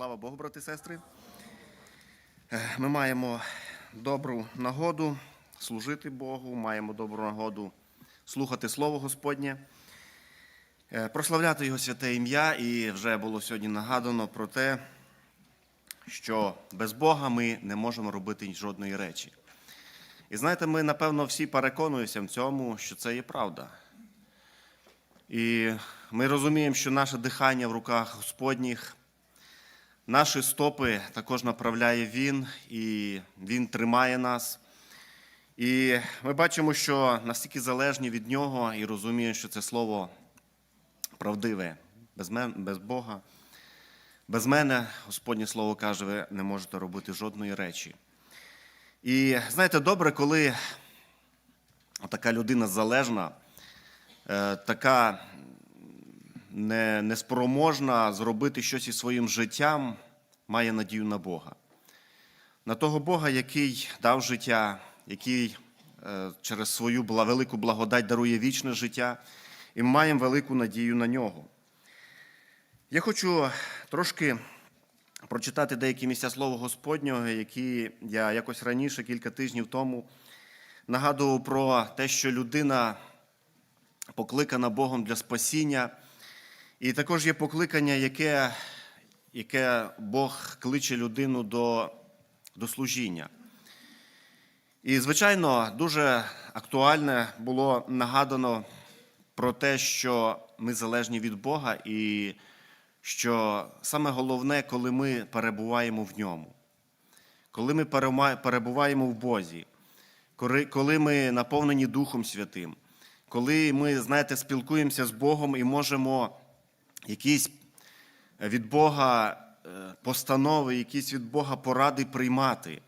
Слава Богу, брати і сестри. Е, Ми маємо добру нагоду служити Богу, маємо добру нагоду слухати Слово Господнє, е, прославляти Його святе ім'я. І вже було сьогодні нагадано про те, що без Бога ми не можемо робити жодної речі. І знаєте, ми, напевно, всі переконуємося в цьому, що це є правда. І ми розуміємо, що наше дихання в руках Господніх, наші стопи також направляє Він, і Він тримає нас. І ми бачимо, що настільки залежні від Нього і розуміємо, що це слово правдиве, без, мен, без Бога. Без мене, Господнє Слово каже, ви не можете робити жодної речі. І знаєте, добре, коли така людина залежна, е, така неспроможна зробити щось із своїм життям, має надію на Бога. На того Бога, який дав життя, який е, через свою велику благодать дарує вічне життя, і ми маємо велику надію на нього. Я хочу трошки прочитати деякі місця Слова Господнього, які я якось раніше, кілька тижнів тому, нагадував про те, що людина покликана Богом для спасіння. І також є покликання, яке, яке Бог кличе людину до, до служіння. І, звичайно, дуже актуальне було нагадано про те, що ми залежні від Бога, і що саме головне, коли ми перебуваємо в ньому, коли ми перебуваємо в Бозі, коли- ми наповнені Духом Святим, коли ми, знаєте, спілкуємося з Богом і можемо якісь від Бога е, постанови, якісь від Бога поради приймати.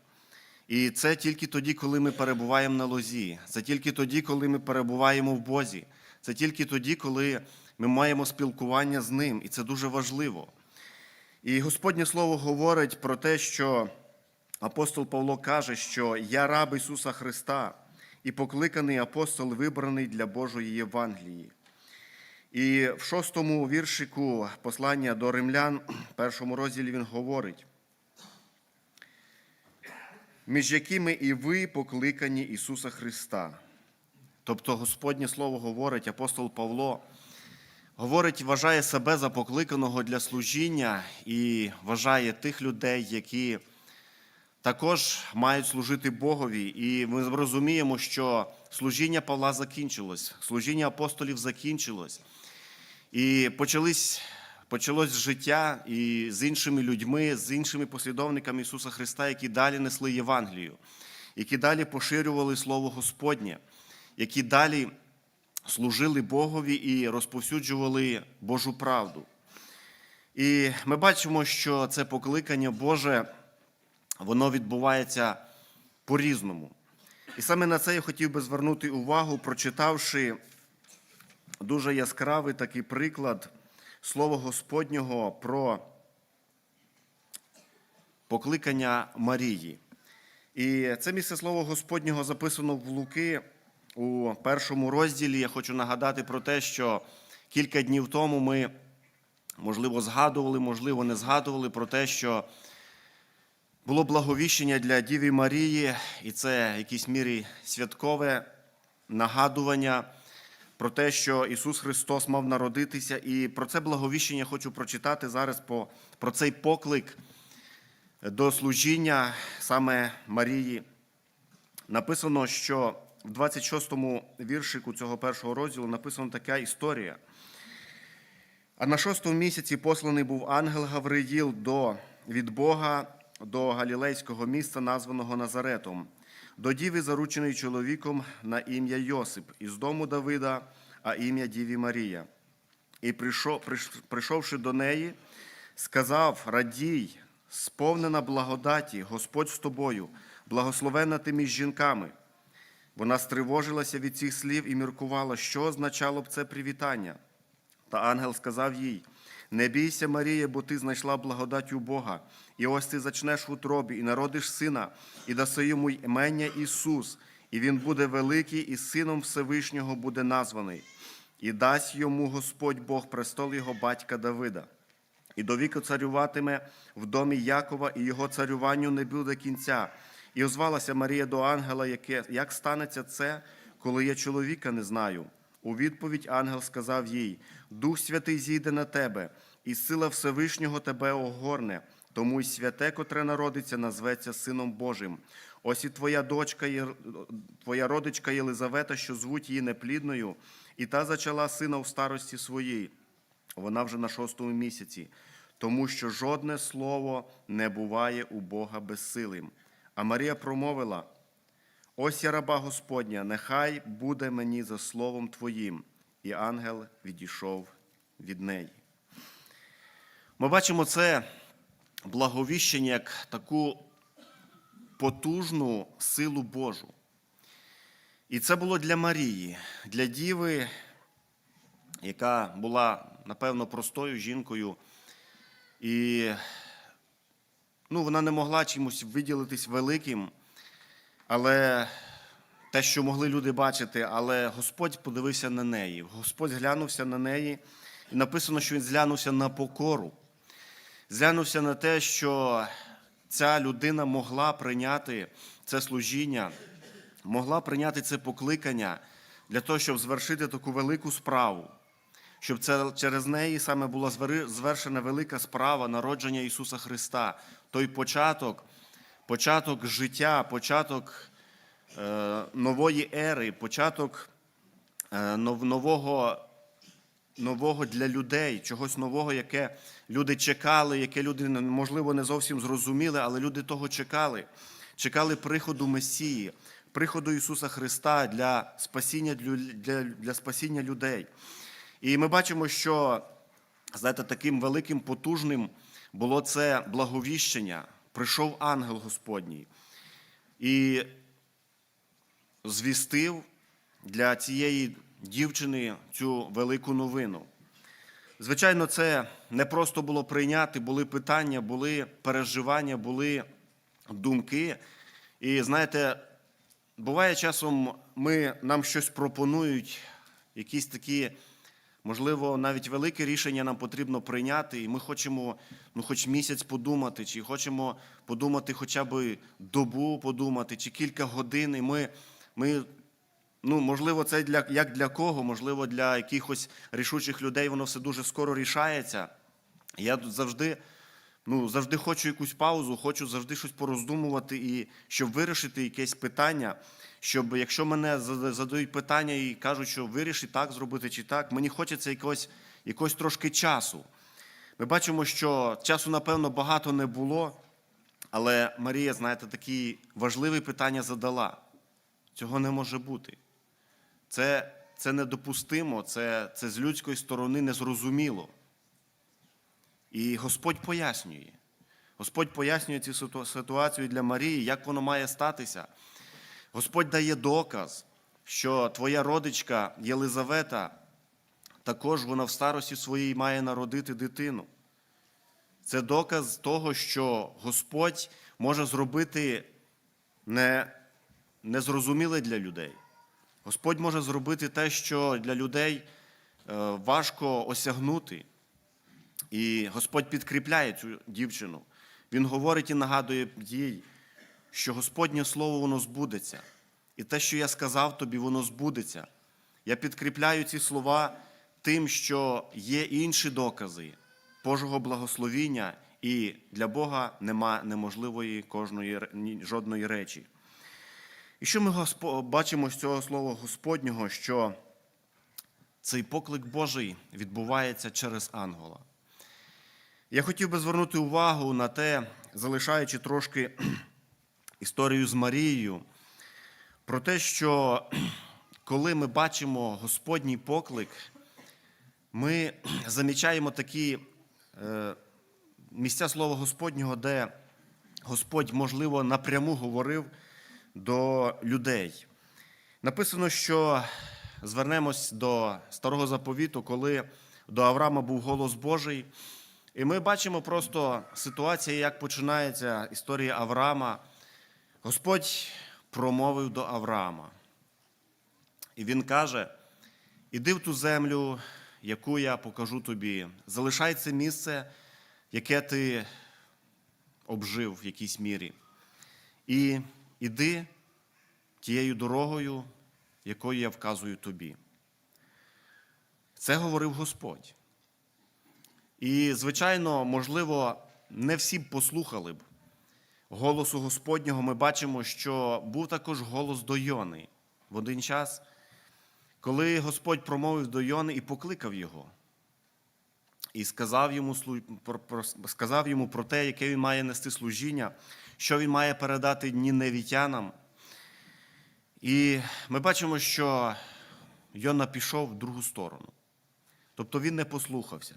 І це тільки тоді, коли ми перебуваємо на лозі, це тільки тоді, коли ми перебуваємо в Бозі, це тільки тоді, коли ми маємо спілкування з Ним, і це дуже важливо. І Господнє Слово говорить про те, що апостол Павло каже, що я раб Ісуса Христа і покликаний апостол, вибраний для Божої Євангелії. І в шостому віршику послання до римлян, в першому розділі він говорить, між якими і ви покликані Ісуса Христа. Тобто Господнє Слово говорить, апостол Павло говорить, вважає себе за покликаного для служіння і вважає тих людей, які також мають служити Богові. І ми розуміємо, що служіння Павла закінчилось, служіння апостолів закінчилось. І почались, почалось життя і з іншими людьми, з іншими послідовниками Ісуса Христа, які далі несли Євангелію, які далі поширювали Слово Господнє, які далі служили Богові і розповсюджували Божу правду. І ми бачимо, що це покликання Боже, воно відбувається по-різному. І саме на це я хотів би звернути увагу, прочитавши дуже яскравий такий приклад Слова Господнього про покликання Марії. І це місце Слова Господнього записано в Луки у першому розділі. Я хочу нагадати про те, що кілька днів тому ми, можливо, згадували, можливо, не згадували про те, що було благовіщення для Діви Марії, і це в якійсь мірі святкове нагадування про те, що Ісус Христос мав народитися. І про це благовіщення хочу прочитати зараз по, про цей поклик до служіння саме Марії. Написано, що в 26-му віршику цього першого розділу написана така історія. А на шостому місяці посланий був ангел Гавриїл до, від Бога до галілейського міста, названого Назаретом, до діви, зарученої чоловіком на ім'я Йосип, із дому Давида, а ім'я Діві Марія. І прийшов, прийшовши до неї, сказав: Радій, сповнена благодаті, Господь з тобою, благословенна ти між жінками. Вона стривожилася від цих слів і міркувала, що означало б це привітання. Та ангел сказав їй: Не бійся, Марія, бо ти знайшла благодать у Бога, і ось ти зачнеш в утробі, і народиш сина, і даси йому імення Ісус, і він буде великий, і сином Всевишнього буде названий, і дасть йому Господь Бог престол його батька Давида. і до віку царюватиме в домі Якова, і його царюванню не буде кінця. І озвалася Марія до ангела, яке, як станеться це, коли я чоловіка не знаю. У відповідь ангел сказав їй: Дух Святий зійде на тебе, і сила Всевишнього тебе огорне, тому й святе, котре народиться, назветься Сином Божим. Ось і твоя дочка, твоя родичка Єлизавета, що звуть її неплідною, і та зачала сина в старості своїй. Вона вже на шостому місяці, тому що жодне слово не буває у Бога безсилим. А Марія промовила: Ось я раба Господня, нехай буде мені за словом Твоїм. І ангел відійшов від неї. Ми бачимо це благовіщення як таку потужну силу Божу. І це було для Марії, для діви, яка була, напевно, простою жінкою. І ну, вона не могла чимось виділитись великим, але те, що могли люди бачити, але Господь подивився на неї. Господь зглянувся на неї, і написано, що він зглянувся на покору. Зглянувся на те, що ця людина могла прийняти це служіння, могла прийняти це покликання для того, щоб звершити таку велику справу, щоб це через неї саме була звершена велика справа народження Ісуса Христа, той початок, початок життя, початок е, нової ери, початок е, нов- нового нового для людей, чогось нового, яке люди чекали, яке люди, можливо, не зовсім зрозуміли, але люди того чекали. Чекали приходу Месії, приходу Ісуса Христа для спасіння, для, для, спасіння людей. І ми бачимо, що знаєте, таким великим, потужним було це благовіщення. Прийшов ангел Господній і звістив для цієї дівчини цю велику новину. Звичайно, це не просто було прийняти, були питання, були переживання, були думки. І знаєте, буває часом ми, нам щось пропонують, якісь такі, можливо, навіть велике рішення нам потрібно прийняти, і ми хочемо ну, хоч місяць подумати, чи хочемо подумати хоча б добу подумати, чи кілька годин. І ми, ми Ну, можливо, це для, як для кого, можливо, для якихось рішучих людей воно все дуже скоро рішається. Я тут завжди, ну, завжди хочу якусь паузу, хочу завжди щось пороздумувати, і щоб вирішити якесь питання, щоб якщо мене задають питання і кажуть, що виріши так зробити чи так, мені хочеться якогось, якогось трошки часу. Ми бачимо, що часу, напевно, багато не було, але Марія, знаєте, такі важливі питання задала. Цього не може бути. Це, це недопустимо, це, це з людської сторони незрозуміло. І Господь пояснює. Господь пояснює цю ситуацію для Марії, як воно має статися. Господь дає доказ, що твоя родичка Єлизавета також вона в старості своїй має народити дитину. Це доказ того, що Господь може зробити не, незрозуміле для людей. Господь може зробити те, що для людей е, важко осягнути. І Господь підкріпляє цю дівчину. Він говорить і нагадує їй, що Господнє слово воно збудеться. І те, що я сказав тобі, воно збудеться. Я підкріпляю ці слова тим, що є інші докази Божого благословіння, і для Бога нема неможливої кожної жодної речі. І що ми бачимо з цього слова Господнього, що цей поклик Божий відбувається через ангела. Я хотів би звернути увагу на те, залишаючи трошки історію з Марією, про те, що коли ми бачимо Господній поклик, ми замічаємо такі е, місця Слова Господнього, де Господь, можливо, напряму говорив до людей. Написано, що звернемось до старого заповіту, коли до Авраама був голос Божий. І ми бачимо просто ситуацію, як починається історія Авраама. Господь промовив до Авраама. І він каже: Іди в ту землю, яку я покажу тобі. Залишай це місце, яке ти обжив в якійсь мірі. І іди тією дорогою, якою я вказую тобі. Це говорив Господь. І, звичайно, можливо, не всі б послухали б голосу Господнього. Ми бачимо, що був також голос до Йони в один час, коли Господь промовив до Йони і покликав його. І сказав йому, про- сказав йому про те, яке він має нести служіння, що він має передати ніневітянам. І ми бачимо, що Йона пішов в другу сторону. Тобто він не послухався.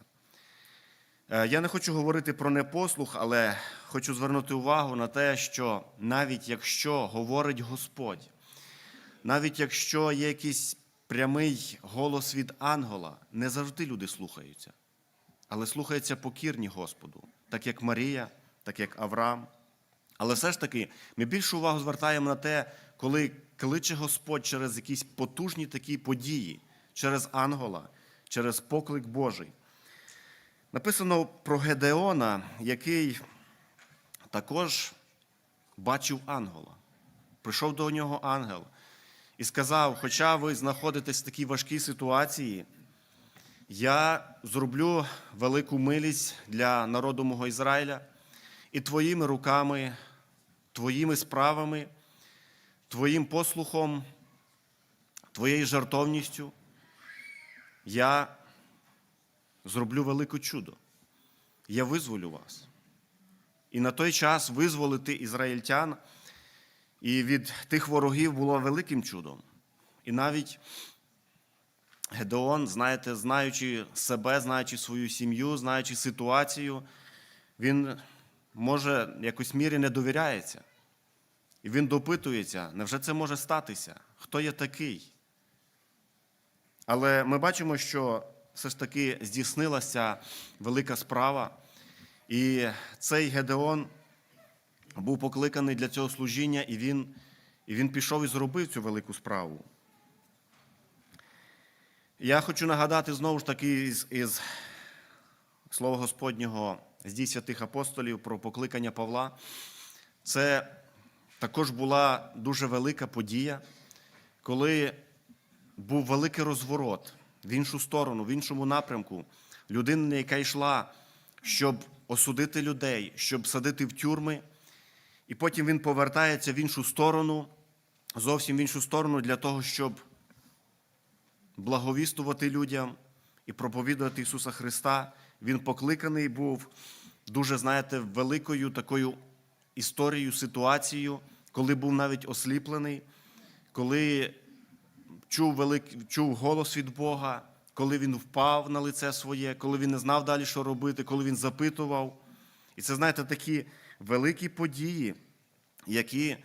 Е, Я не хочу говорити про непослух, але хочу звернути увагу на те, що навіть якщо говорить Господь, навіть якщо є якийсь прямий голос від ангела, не завжди люди слухаються, але слухаються покірні Господу, так як Марія, так як Авраам. Але все ж таки ми більшу увагу звертаємо на те, коли кличе Господь через якісь потужні такі події, через ангела, через поклик Божий. Написано про Гедеона, який також бачив ангела. Прийшов до нього ангел і сказав: Хоча ви знаходитесь в такій важкій ситуації, я зроблю велику милість для народу мого Ізраїля, і твоїми руками, твоїми справами, твоїм послухом, твоєю жартовністю я зроблю велике чудо. Я визволю вас. І на той час визволити ізраїльтян і від тих ворогів було великим чудом. І навіть Гедеон, знаєте, знаючи себе, знаючи свою сім'ю, знаючи ситуацію, він може в якось мірі не довіряється. І він допитується, невже це може статися? Хто є такий? Але ми бачимо, що все ж таки здійснилася велика справа, і цей Гедеон був покликаний для цього служіння, і він, і він пішов і зробив цю велику справу. Я хочу нагадати знову ж таки із, із Слова Господнього з дій святих апостолів про покликання Павла. Це також була дуже велика подія, коли був великий розворот в іншу сторону, в іншому напрямку. Людина, яка йшла, щоб осудити людей, щоб садити в тюрми, і потім він повертається в іншу сторону, зовсім в іншу сторону для того, щоб благовістувати людям і проповідувати Ісуса Христа. Він покликаний був дуже, знаєте, великою такою історією, ситуацією, коли був навіть осліплений, коли чув, велик, чув голос від Бога, коли він впав на лице своє, коли він не знав далі, що робити, коли він запитував. І це, знаєте, такі великі події, які,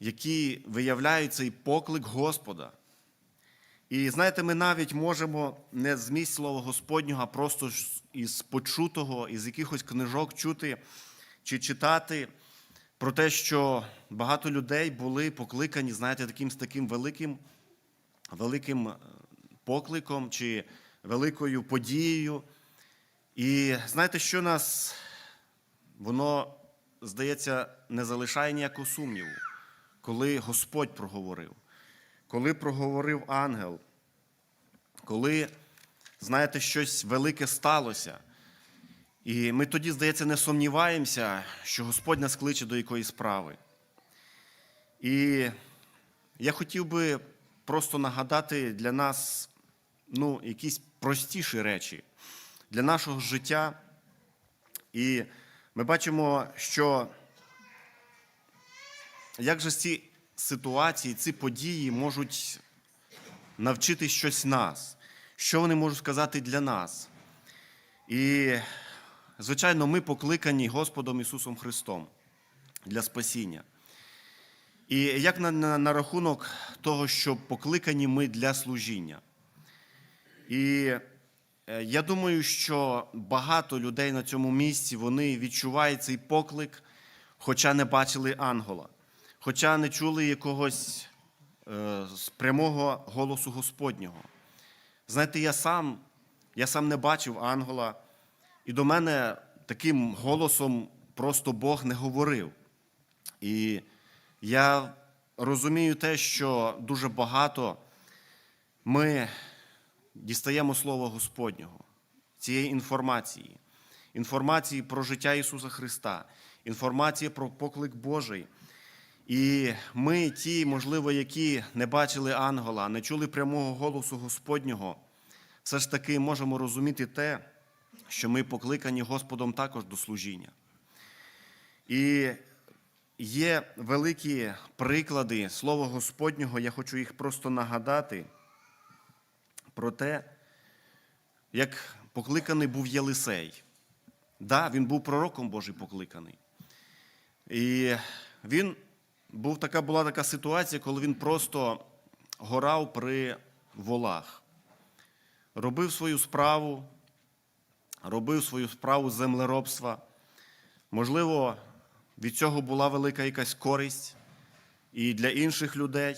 які виявляють цей поклик Господа. І знаєте, ми навіть можемо не з місць слова Господнього, а просто із почутого, із якихось книжок чути чи читати про те, що багато людей були покликані, знаєте, таким з таким великим, великим е, покликом чи великою подією. І знаєте, що нас, воно, здається, не залишає ніякого сумніву, коли Господь проговорив коли проговорив ангел, коли, знаєте, щось велике сталося. І ми тоді, здається, не сумніваємося, що Господь нас кличе до якоїсь справи. І я хотів би просто нагадати для нас ну, якісь простіші речі для нашого життя. І ми бачимо, що як же ці ситуації, ці події можуть навчити щось нас, що вони можуть сказати для нас. І, звичайно, ми покликані Господом Ісусом Христом для спасіння. І як на, на, на рахунок того, що покликані ми для служіння. І е, я думаю, що багато людей на цьому місці вони відчувають цей поклик, хоча не бачили ангела хоча не чули якогось е, прямого голосу Господнього. Знаєте, я сам, я сам не бачив ангела, і до мене таким голосом просто Бог не говорив. І я розумію те, що дуже багато ми дістаємо Слово Господнього, цієї інформації, інформації про життя Ісуса Христа, інформації про поклик Божий. І ми, ті, можливо, які не бачили ангела, не чули прямого голосу Господнього, все ж таки можемо розуміти те, що ми покликані Господом також до служіння. І є великі приклади Слова Господнього, я хочу їх просто нагадати про те, як покликаний був Єлисей. Да, він був пророком Божий покликаний. І він був така, була така ситуація, коли він просто горав при волах, робив свою справу, робив свою справу землеробства. Можливо, від цього була велика якась користь і для інших людей.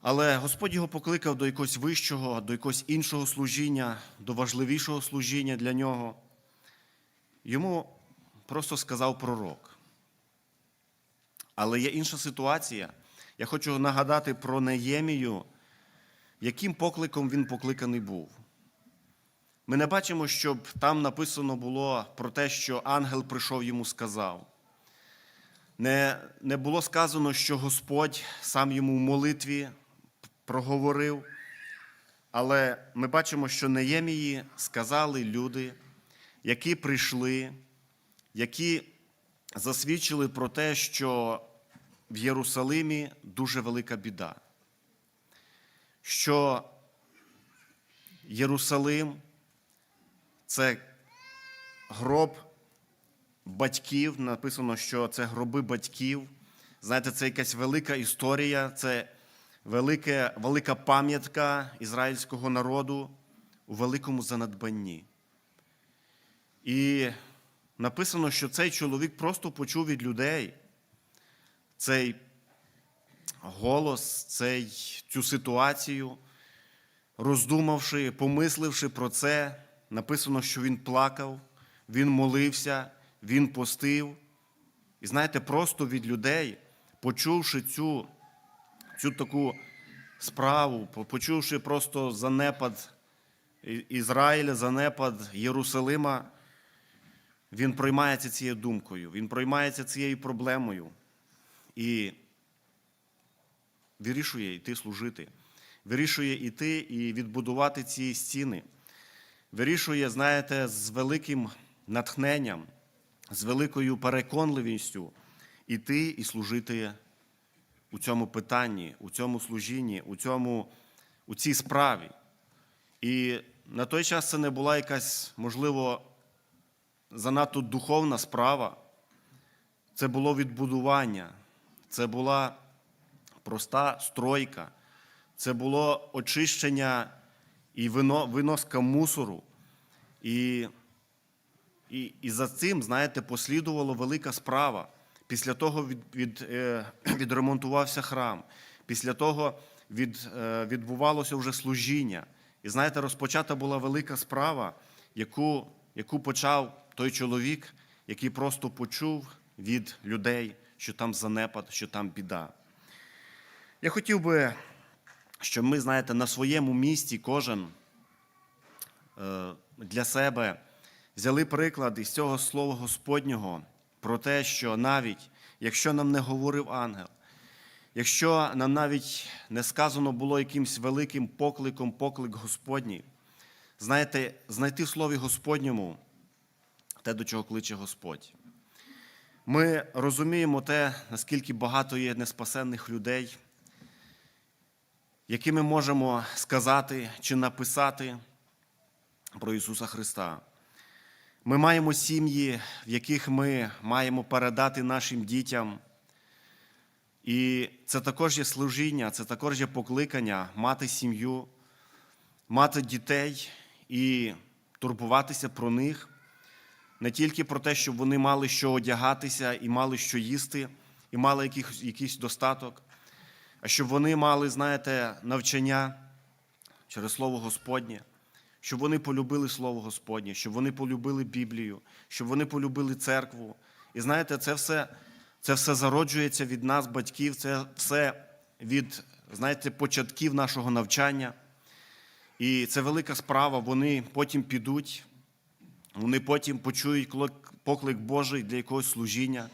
Але Господь його покликав до якогось вищого, до якогось іншого служіння, до важливішого служіння для нього. Йому просто сказав пророк. Але є інша ситуація. Я хочу нагадати про Неємію, яким покликом він покликаний був. Ми не бачимо, щоб там написано було про те, що ангел прийшов йому сказав. Не, не було сказано, що Господь сам йому в молитві проговорив. Але ми бачимо, що Неємії сказали люди, які прийшли, які засвідчили про те, що в Єрусалимі дуже велика біда. Що Єрусалим це гроб батьків. Написано, що це гроби батьків. Знаєте, це якась велика історія, це велике, велика пам'ятка ізраїльського народу у великому занадбанні. І написано, що цей чоловік просто почув від людей цей голос, цей, цю ситуацію, роздумавши, помисливши про це, написано, що він плакав, він молився, він постив. І знаєте, просто від людей, почувши цю, цю таку справу, почувши просто занепад Ізраїля, занепад Єрусалима, він проймається цією думкою, він проймається цією проблемою і вирішує йти служити, вирішує йти і відбудувати ці стіни. Вирішує, знаєте, з великим натхненням, з великою переконливістю йти і служити у цьому питанні, у цьому служінні, у, цьому, у цій справі. І на той час це не була якась, можливо, занадто духовна справа. Це було відбудування, це була проста стройка, це було очищення і виноска мусору. І, і, і за цим, знаєте, послідувала велика справа. Після того від, від, е, відремонтувався храм, після того від, е, відбувалося вже служіння. І знаєте, розпочата була велика справа, яку, яку почав той чоловік, який просто почув від людей, що там занепад, що там біда. Я хотів би, щоб ми, знаєте, на своєму місці кожен е, для себе взяли приклад із цього слова Господнього про те, що навіть якщо нам не говорив ангел, якщо нам навіть не сказано було якимсь великим покликом, поклик Господній, знаєте, знайти в Слові Господньому те, до чого кличе Господь. Ми розуміємо те, наскільки багато є неспасенних людей, які ми можемо сказати чи написати про Ісуса Христа. Ми маємо сім'ї, в яких ми маємо передати нашим дітям. І це також є служіння, це також є покликання мати сім'ю, мати дітей і турбуватися про них не тільки про те, щоб вони мали що одягатися і мали що їсти, і мали якийсь, якийсь достаток, а щоб вони мали, знаєте, навчання через Слово Господнє, щоб вони полюбили Слово Господнє, щоб вони полюбили Біблію, щоб вони полюбили церкву. І знаєте, це все, це все зароджується від нас, батьків, це все від, знаєте, початків нашого навчання. І це велика справа. Вони потім підуть, вони потім почують поклик Божий для якогось служіння.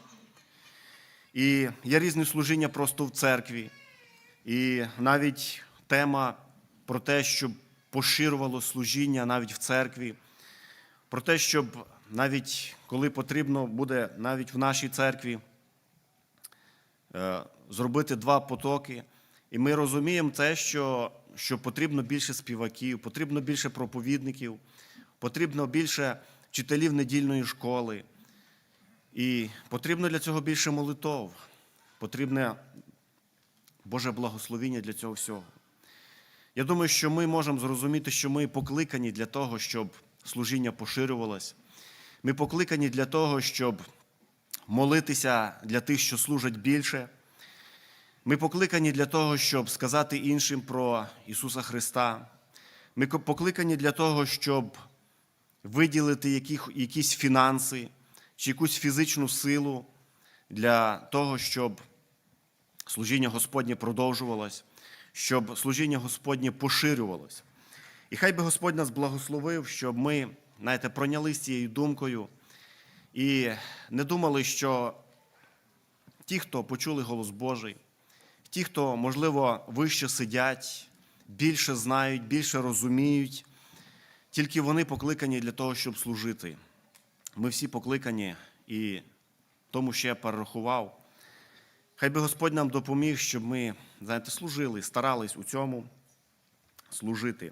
І є різні служіння просто в церкві. І навіть тема про те, щоб поширювало служіння навіть в церкві, про те, щоб навіть коли потрібно буде навіть в нашій церкві е, зробити два потоки. І ми розуміємо те, що, що потрібно більше співаків, потрібно більше проповідників, потрібно більше вчителів недільної школи. І потрібно для цього більше молитов, потрібне Боже благословіння для цього всього. Я думаю, що ми можемо зрозуміти, що ми покликані для того, щоб служіння поширювалось. Ми покликані для того, щоб молитися для тих, що служать більше. Ми покликані для того, щоб сказати іншим про Ісуса Христа. Ми покликані для того, щоб виділити яких, якісь фінанси чи якусь фізичну силу для того, щоб служіння Господнє продовжувалось, щоб служіння Господнє поширювалось. І хай би Господь нас благословив, щоб ми, знаєте, пройнялись цією думкою і не думали, що ті, хто почули голос Божий, ті, хто, можливо, вище сидять, більше знають, більше розуміють, тільки вони покликані для того, щоб служити. Ми всі покликані, і тому ще я перерахував. Хай би Господь нам допоміг, щоб ми, знаєте, служили, старались у цьому служити.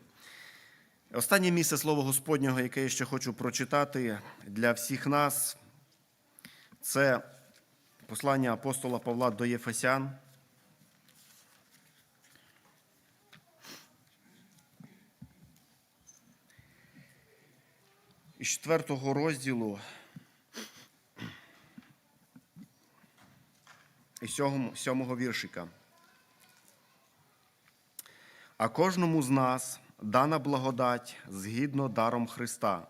Останнє місце Слова Господнього, яке я ще хочу прочитати для всіх нас, це послання апостола Павла до Єфесян. Із четвертого розділу і сьомого, сьомого віршика. А кожному з нас дана благодать згідно даром Христа.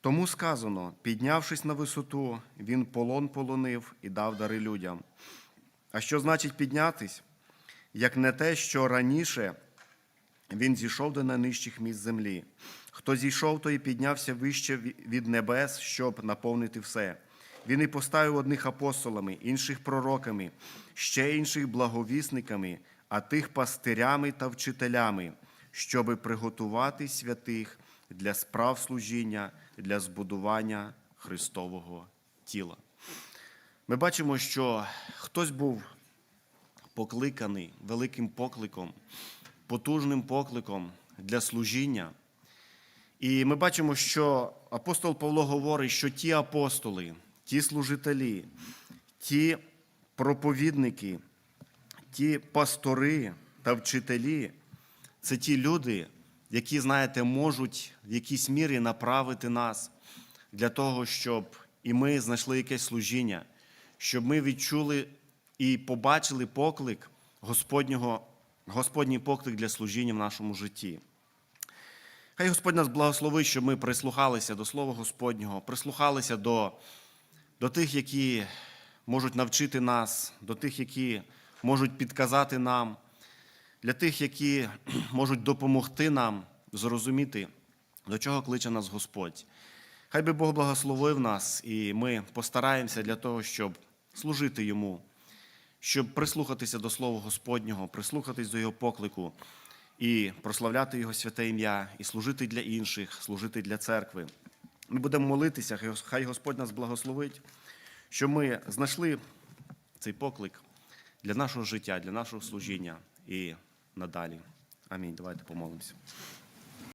Тому сказано, піднявшись на висоту, він полон полонив і дав дари людям. А що значить піднятись? Як не те, що раніше він зійшов до найнижчих місць землі. Хто зійшов, той і піднявся вище від небес, щоб наповнити все. Він і поставив одних апостолами, інших пророками, ще інших благовісниками, а тих пастирями та вчителями, щоби приготувати святих для справ служіння, для збудування Христового тіла. Ми бачимо, що хтось був покликаний великим покликом, потужним покликом для служіння. І ми бачимо, що апостол Павло говорить, що ті апостоли, ті служителі, ті проповідники, ті пастори та вчителі це ті люди, які, знаєте, можуть в якійсь мірі направити нас для того, щоб і ми знайшли якесь служіння, щоб ми відчули і побачили поклик Господнього, Господній поклик для служіння в нашому житті. Хай Господь нас благословить, щоб ми прислухалися до Слова Господнього, прислухалися до, до тих, які можуть навчити нас, до тих, які можуть підказати нам, для тих, які можуть допомогти нам зрозуміти, до чого кличе нас Господь. Хай би Бог благословив нас, і ми постараємося для того, щоб служити Йому, щоб прислухатися до Слова Господнього, прислухатись до Його поклику і прославляти Його святе ім'я, і служити для інших, служити для церкви. Ми будемо молитися, хай Господь нас благословить, що ми знайшли цей поклик для нашого життя, для нашого служіння і надалі. Амінь. Давайте помолимося.